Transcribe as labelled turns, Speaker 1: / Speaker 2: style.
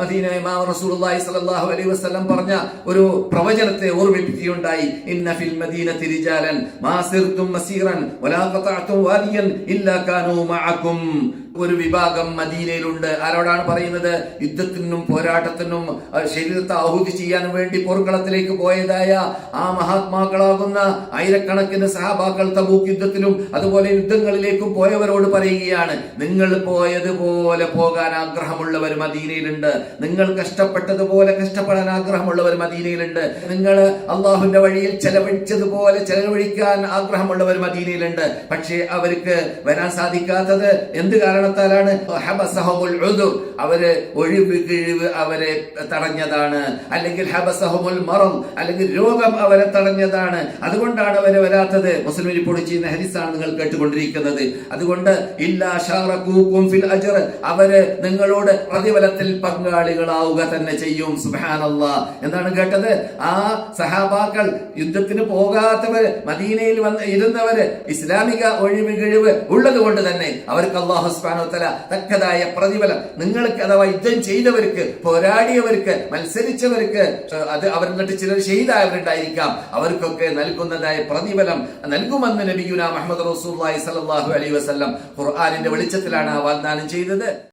Speaker 1: Medina ഇമാം റസൂലുള്ളാഹി സ്വല്ലല്ലാഹു അലൈഹി വസല്ലം പറഞ്ഞ ഒരു പ്രവചനത്തെ ഓർമ്മിപ്പിക്കുകയുണ്ടായി. ഇന്ന ഫിൽ മദീനത്തി റിജാലൻ മാ സിർതും മസീറൻ വലാ ഖതഅതും വാദിയൻ ഇല്ലാ കാനൂ മഅകും ഒരു വിഭാഗം മദീനയിലുണ്ട്. ആരോടാണ് പറയുന്നത്? യുദ്ധത്തിനും പോരാട്ടത്തിനും ശരീരത്തെ ആഹുതി ചെയ്യാൻ വേണ്ടി പോർക്കളത്തിലേക്ക് പോയതായ ആ മഹാത്മാക്കളാകുന്ന ആയിരക്കണക്കിന് സഹാബാക്കൾ തബൂക്ക് യുദ്ധത്തിലും അതുപോലെ യുദ്ധങ്ങളിലേക്കും പോയവരോട് പറയുകയാണ് നിങ്ങൾ പോയതുപോലെ പോകാൻ ആഗ്രഹമുള്ളവർ മദീനയിലുണ്ട്. നിങ്ങൾ കഷ്ടപ്പെട്ടതുപോലെ കഷ്ടപ്പെടാൻ ആഗ്രഹമുള്ളവർ മദീനയിലുണ്ട്. നിങ്ങൾ അള്ളാഹുവിന്റെ വഴിയിൽ ചെലവഴിച്ചതുപോലെ ചെലവഴിക്കാൻ ആഗ്രഹമുള്ളവർ മദീനയിലുണ്ട്. പക്ഷേ അവർക്ക് വരാൻ സാധിക്കാത്തത് എന്ത് കാരണത്താലാണ്. അവർ ഒഴിവ് കിഴിവ് അവരെ തടഞ്ഞതാണ്. അല്ലെങ്കിൽ ഹബസഹമുൽ മറം അല്ലെങ്കിൽ രോഗം അവരെ തടഞ്ഞതാണ്. അതുകൊണ്ടാണ് അവരെ വരാത്തത്. മുസ്ലിം റിപ്പോർട്ട് ചെയ്യുന്ന ഹരിസാണ് നിങ്ങൾ കേട്ടുകൊണ്ടിരിക്കുന്നത്. അതുകൊണ്ട് ഇല്ലാ അജർ. അവർ നിങ്ങളോട് പ്രതിഫലത്തിൽ പങ്കാളികളാവുക തന്നെ ചെയ്യും. സുബ്ഹാനല്ലാ. എന്താണ് കേട്ടത്? ആ സഹാബാക്കൾ യുദ്ധത്തിന് പോകാത്തവര് മദീനയിൽ വന്ന് ഇരുന്നവര് ഇസ്ലാമിക ഒഴിവ് കിഴിവ് ഉള്ളത് കൊണ്ട് തന്നെ അവർക്ക് അള്ളാഹു സുബ്ഹാനഹു തആല തക്കതായ പ്രതിഫലം. നിങ്ങൾക്ക് അഥവാ യുദ്ധം ചെയ്തവർക്ക് പോരാടിയവർക്ക് മത്സരിച്ചവർക്ക് അത് അവർ എന്നിട്ട് ചിലർ ചെയ്തായവരുണ്ടായിരിക്കാം അവർക്കൊക്കെ നൽകുന്നതായ പ്രതിഫലം നൽകുമെന്ന് നബിയുന മുഹമ്മദ് റസൂലുള്ളാഹി സ്വല്ലല്ലാഹു അലൈഹി വസല്ലം ഖുർആനിന്റെ വെളിച്ചത്തിലാണ് ആ വാഗ്ദാനം ചെയ്തത്.